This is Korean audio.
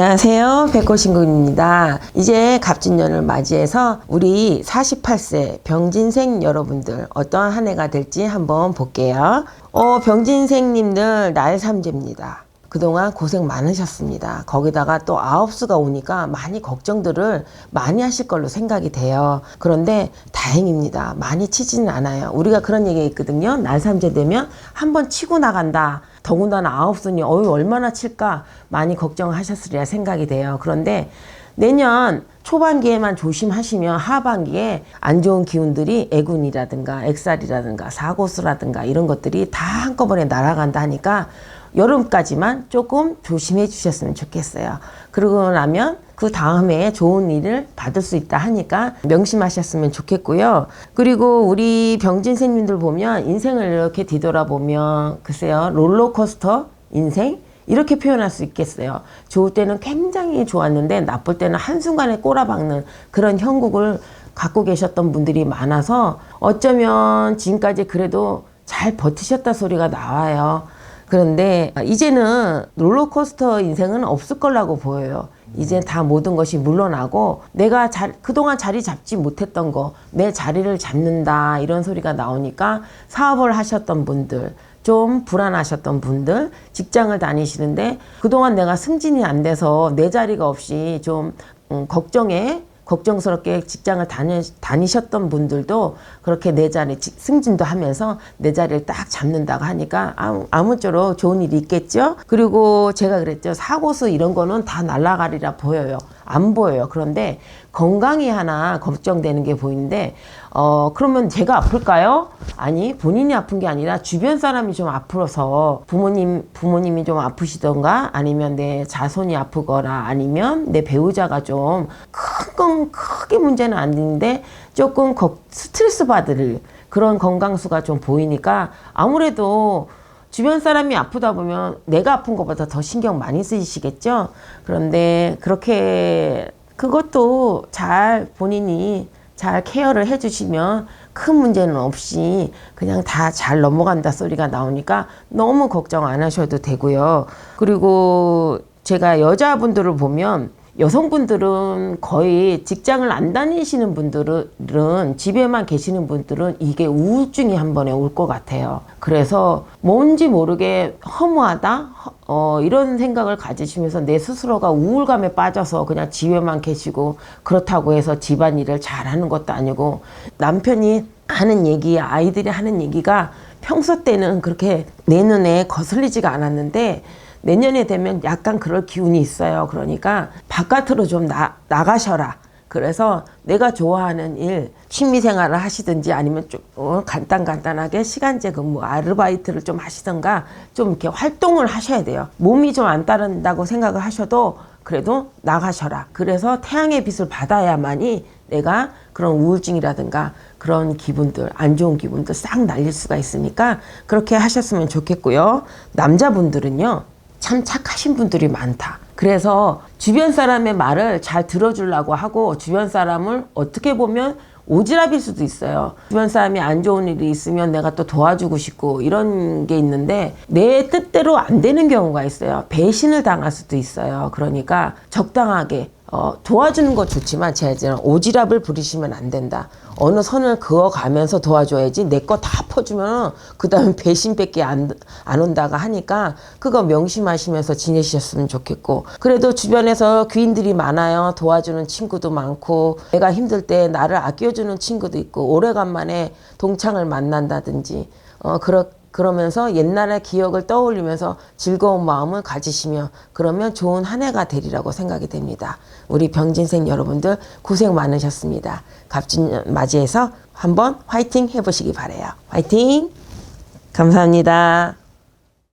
안녕하세요. 백호신군입니다. 이제 갑진년을 맞이해서 우리 48세 병진생 여러분들 어떠한 한 해가 될지 한번 볼게요. 어, 병진생님들 날 삼재입니다. 그동안 고생 많으셨습니다. 거기다가 또 아홉수가 오니까 많이 걱정들을 많이 하실 걸로 생각이 돼요. 그런데 다행입니다. 많이 치지는 않아요. 우리가 그런 얘기가 있거든요. 날삼재 되면 한번 치고 나간다. 더군다나 아홉순이 어유 얼마나 칠까 많이 걱정하셨으리라 생각이 돼요. 그런데 내년 초반기에만 조심하시면 하반기에 안 좋은 기운들이 애군이라든가 액살이라든가 사고수라든가 이런 것들이 다 한꺼번에 날아간다 하니까 여름까지만 조금 조심해 주셨으면 좋겠어요. 그러고 나면 그 다음에 좋은 일을 받을 수 있다 하니까 명심하셨으면 좋겠고요. 그리고 우리 병진생님들 보면 인생을 이렇게 뒤돌아보면 글쎄요 롤러코스터 인생 이렇게 표현할 수 있겠어요. 좋을 때는 굉장히 좋았는데 나쁠 때는 한순간에 꼬라박는 그런 형국을 갖고 계셨던 분들이 많아서 어쩌면 지금까지 그래도 잘 버티셨다 소리가 나와요. 그런데 이제는 롤러코스터 인생은 없을 거라고 보여요. 이제 다 모든 것이 물러나고 내가 자, 그동안 자리 잡지 못했던 거, 내 자리를 잡는다 이런 소리가 나오니까 사업을 하셨던 분들, 좀 불안하셨던 분들, 직장을 다니시는데 그동안 내가 승진이 안 돼서 내 자리가 없이 좀 음, 걱정에 걱정스럽게 직장을 다니, 다니셨던 분들도 그렇게 내 자리 직- 승진도 하면서 내 자리를 딱 잡는다고 하니까 아무, 아무쪼록 좋은 일이 있겠죠. 그리고 제가 그랬죠. 사고수 이런 거는 다 날아가리라 보여요. 안 보여요. 그런데 건강이 하나 걱정되는 게 보이는데 어 그러면 제가 아플까요? 아니 본인이 아픈 게 아니라 주변 사람이 좀 아프어서 부모님 부모님이 좀 아프시던가 아니면 내 자손이 아프거나 아니면 내 배우자가 좀큰건 크게 문제는 아닌데 조금 걱- 스트레스 받을 그런 건강수가 좀 보이니까 아무래도 주변 사람이 아프다 보면 내가 아픈 것보다 더 신경 많이 쓰이시겠죠? 그런데 그렇게 그것도 잘 본인이 잘 케어를 해주시면 큰 문제는 없이 그냥 다 잘 넘어간다 소리가 나오니까 너무 걱정 안 하셔도 되고요. 그리고 제가 여자분들을 보면 여성분들은 거의 직장을 안 다니시는 분들은 집에만 계시는 분들은 이게 우울증이 한 번에 올 것 같아요. 그래서 뭔지 모르게 허무하다 허- 어, 이런 생각을 가지시면서 내 스스로가 우울감에 빠져서 그냥 집에만 계시고 그렇다고 해서 집안일을 잘하는 것도 아니고 남편이 하는 얘기 아이들이 하는 얘기가 평소 때는 그렇게 내 눈에 거슬리지가 않았는데 내년에 되면 약간 그럴 기운이 있어요. 그러니까 바깥으로 좀 나, 나가셔라. 그래서 내가 좋아하는 일, 취미 생활을 하시든지 아니면 좀 어, 간단 간단하게 시간제 근무, 아르바이트를 좀 하시던가 좀 이렇게 활동을 하셔야 돼요. 몸이 좀 안 따른다고 생각을 하셔도 그래도 나가셔라. 그래서 태양의 빛을 받아야만이 내가 그런 우울증이라든가 그런 기분들, 안 좋은 기분들 싹 날릴 수가 있으니까 그렇게 하셨으면 좋겠고요. 남자분들은요. 참 착하신 분들이 많다. 그래서 주변 사람의 말을 잘 들어주려고 하고 주변 사람을 어떻게 보면 오지랖일 수도 있어요. 주변 사람이 안 좋은 일이 있으면 내가 또 도와주고 싶고 이런 게 있는데 내 뜻대로 안 되는 경우가 있어요. 배신을 당할 수도 있어요. 그러니까 적당하게 어, 도와주는 거 좋지만 제가 오지랖을 부리시면 안 된다. 어느 선을 그어가면서 도와줘야지 내 거 다 퍼주면 그 다음에 배신밖에 안, 안 온다가 하니까 그거 명심하시면서 지내셨으면 좋겠고 그래도 주변에서 귀인들이 많아요. 도와주는 친구도 많고 내가 힘들 때 나를 아껴주는 친구도 있고 오래간만에 동창을 만난다든지 어, 그렇 그러면서 옛날의 기억을 떠올리면서 즐거운 마음을 가지시며 그러면 좋은 한 해가 되리라고 생각이 됩니다. 우리 병진생 여러분들 고생 많으셨습니다. 갑진년 맞이해서 한번 화이팅 해보시기 바래요. 화이팅! 감사합니다.